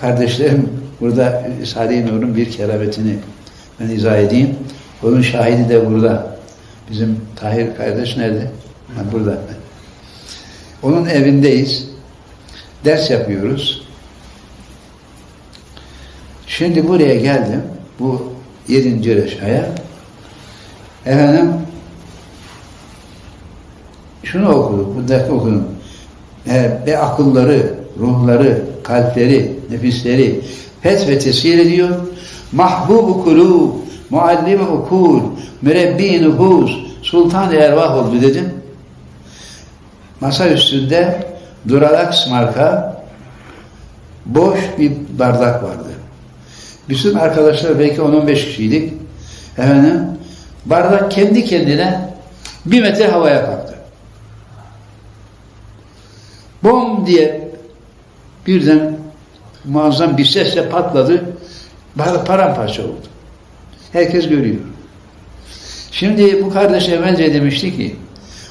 kardeşlerim burada Salih Nur'un bir kerametini ben izah edeyim. Onun şahidi de burada. Bizim Tahir kardeş nerede? Ha, burada. Onun evindeyiz. Ders yapıyoruz. Şimdi buraya geldim. Bu yedinci reşaya. Efendim şunu okuduk, bu dersi okudum. Ve akılları, ruhları, kalpleri, nefisleri feth ve tesir ediyor. Mahbub-u kulub, muallim-i ukul, mürebbi nüfus, sultan ervah oldu dedim. Masa üstünde Duralax marka boş bir bardak vardı. Bütün arkadaşlar belki 10-15 kişiydik. Efendim, bardak kendi kendine bir metre havaya kalktı. Bom diye birden muazzam bir sesle patladı. Paramparça oldu. Herkes görüyor. Şimdi bu kardeş evvelce demişti ki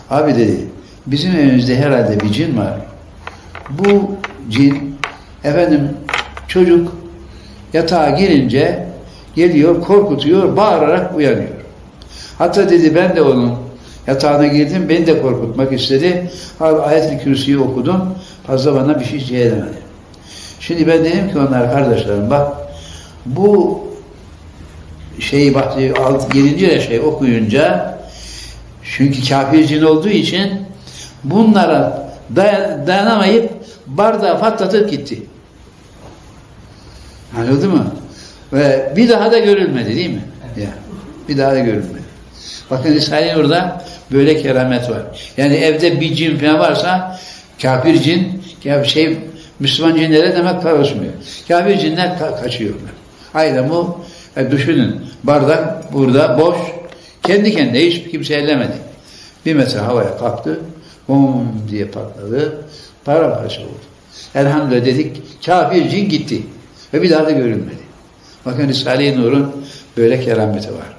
abi dedi bizim evimizde herhalde bir cin var. Bu cin efendim çocuk yatağa girince geliyor, korkutuyor, bağırarak uyanıyor. Hatta dedi ben de onun yatağına girdim, beni de korkutmak istedi. Abi ayet-i kürsüyü okudum, fazla bana bir şey edemedi. Şimdi ben dedim ki onlar kardeşlerim bak bu şeyi bak 7. şey okuyunca çünkü kafir cin olduğu için bunlara dayan, dayanamayıp bardağı patlatıp gitti. Anladın mı? Ve bir daha da görülmedi değil mi? Evet. Ya, bir daha da görülmedi. Bakın Risale-i Nur'da böyle keramet var. Yani evde bir cin falan varsa kafir cin, şey Müslüman cinlere demek karışmıyor. Kafir cinler ka kaçıyorlar. Aynen bu. Yani düşünün. Bardak burada boş. Kendi kendine hiç kimse ellemedi. Bir metre havaya kalktı. Bum diye patladı. Paramparça oldu. Elhamdülillah dedik. Kafir cin gitti. Ve bir daha da görülmedi. Bakın Risale-i Nur'un böyle kerameti var.